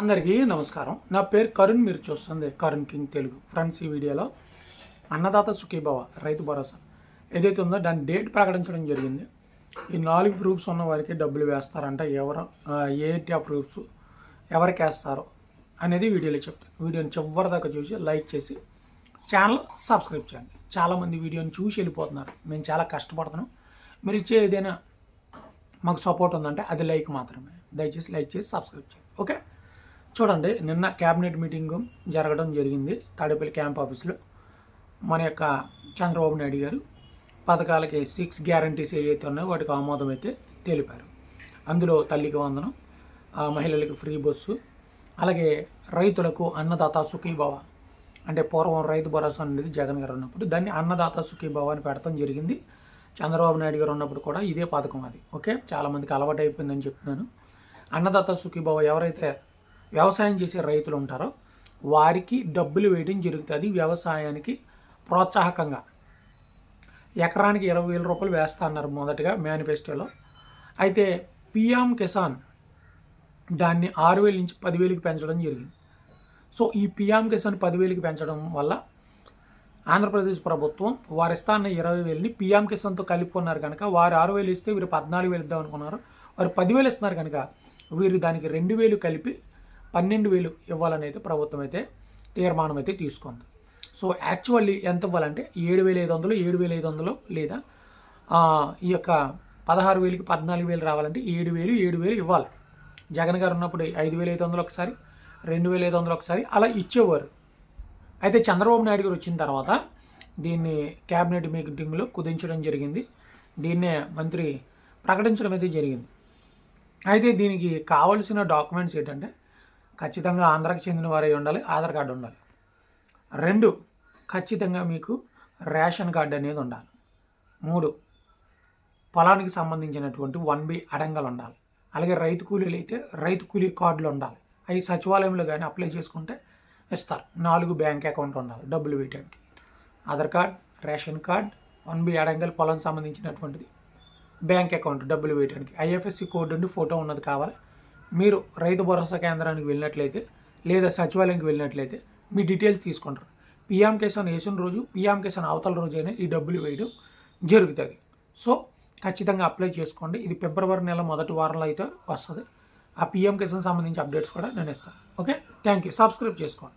అందరికీ నమస్కారం. నా పేరు కరుణ్ మీరు చూస్తుంది కరుణ్ కింగ్ తెలుగు. ఫ్రెండ్స్ ఈ వీడియోలో అన్నదాత సుఖీభవ రైతు భరోసా. ఏదైతే ఉందో దాని డేట్ ప్రకటించడం జరిగింది. ఈ నాలుగు ప్రూఫ్స్ ఉన్న వారికి డబ్బులు వేస్తారంట. ఎవరు ఏంటి ఆ ప్రూఫ్స్ ఎవరికి వేస్తారో అనేది వీడియోలో చెప్తాను వీడియోని చివరి దాకా చూసి లైక్ చేసి ఛానల్ సబ్స్క్రైబ్ చేయండి. చాలామంది వీడియోని చూసి వెళ్ళిపోతున్నారు. మేము చాలా కష్టపడుతున్నాం. మీరు ఇచ్చే ఏదైనా మాకు సపోర్ట్ ఉందంటే అది లైక్ మాత్రమే. దయచేసి లైక్ చేసి సబ్స్క్రైబ్ చేయండి. ఓకే? చూడండి నిన్న క్యాబినెట్ మీటింగ్ జరగడం జరిగింది తాడేపల్లి క్యాంప్ ఆఫీస్లో. మన యొక్క చంద్రబాబు నాయుడు గారు పథకాలకి సిక్స్ గ్యారంటీస్ ఏవైతే ఉన్నాయో వాటికి ఆమోదం అయితే తెలిపారు. అందులో తల్లికి వందనం మహిళలకు ఫ్రీ బస్సు అలాగే రైతులకు అన్నదాత సుఖీభవ అంటే పూర్వం రైతు భరోసా అనేది జగన్ గారు ఉన్నప్పుడు దాన్ని అన్నదాత సుఖీభవ అని పెడతాం జరిగింది. చంద్రబాబు నాయుడు గారు ఉన్నప్పుడు కూడా ఇదే పథకం అది. ఓకే? చాలామందికి అలవాటు అయిపోయిందని చెప్తున్నాను. అన్నదాత సుఖీభవ ఎవరైతే వ్యవసాయం చేసే రైతులు ఉంటారో వారికి డబ్బులు వేయడం జరుగుతుంది వ్యవసాయానికి ప్రోత్సాహకంగా. ఎకరానికి ఇరవై వేల రూపాయలు వేస్తా అన్నారు మొదటగా మేనిఫెస్టోలో. అయితే పిఎం కిసాన్ దాన్ని ఆరు వేల నుంచి పదివేలకు పెంచడం జరిగింది. సో ఈ పిఎం కిసాన్ పదివేలకు పెంచడం వల్ల ఆంధ్రప్రదేశ్ ప్రభుత్వం వారు ఇస్తా అన్న ఇరవై వేలని పిఎం కిసాన్తో కలుపుకున్నారు కనుక వారు ఆరు వేలు ఇస్తే వీరు పద్నాలుగు వేలు ఇద్దాం అనుకున్నారు. వారు పదివేలు ఇస్తున్నారు కనుక వీరు దానికి రెండు వేలు కలిపి పన్నెండు వేలు ఇవ్వాలని అయితే ప్రభుత్వం అయితే తీర్మానం అయితే తీసుకుంది. సో యాక్చువల్లీ ఎంత ఇవ్వాలంటే ఏడు వేల ఐదు వందలు ఏడు వేల ఐదు వందలు లేదా ఈ యొక్క పదహారు వేలకి పద్నాలుగు వేలు రావాలంటే ఏడు వేలు ఏడు వేలు ఇవ్వాలి. జగన్ గారు ఉన్నప్పుడు ఐదు వేల ఐదు వందలు ఒకసారి రెండు వేల ఐదు వందలు ఒకసారి అలా ఇచ్చేవారు. అయితే చంద్రబాబు నాయుడు గారు వచ్చిన తర్వాత దీన్ని క్యాబినెట్ మీటింగ్లో కుదించడం జరిగింది. దీన్నే మంత్రి ప్రకటించడం అయితే జరిగింది. అయితే దీనికి కావలసిన డాక్యుమెంట్స్ ఏంటంటే ఖచ్చితంగా ఆంధ్రాకి చెందిన వారై ఉండాలి ఆధార్ కార్డు ఉండాలి. రెండు ఖచ్చితంగా మీకు రేషన్ కార్డు అనేది ఉండాలి. మూడు పొలానికి సంబంధించినటువంటి వన్ బి అడంగలు ఉండాలి. అలాగే రైతు కూలీలు అయితే రైతు కూలీ కార్డులు ఉండాలి. అవి సచివాలయంలో కానీ అప్లై చేసుకుంటే ఇస్తారు. నాలుగు బ్యాంక్ అకౌంట్ ఉండాలి డబ్బులు వేయడానికి Aadhaar card ration card one B adangal పొలం సంబంధించినటువంటిది. బ్యాంక్ అకౌంట్ డబ్బులు వేయడానికి ఐఎఫ్ఎస్సి కోడ్ ఉండి ఫోటో ఉన్నది కావాలి. మీరు రైతు భరోసా కేంద్రానికి వెళ్ళినట్లయితే లేదా సచివాలయంకి వెళ్ళినట్లయితే మీ డీటెయిల్స్ తీసుకుంటారు. పిఎం కిసాన్ వేసిన రోజు పిఎం కిసాన్ అవతల రోజైనా ఈ డబ్బులు వేయడం జరుగుతుంది. సో ఖచ్చితంగా అప్లై చేసుకోండి. ఇది ఫిబ్రవరి నెల మొదటి వారంలో అయితే వస్తుంది. ఆ పిఎం కిసాన్ సంబంధించి అప్డేట్స్ కూడా నేను ఇస్తాను. ఓకే? థ్యాంక్ యూ సబ్స్క్రైబ్ చేసుకోండి.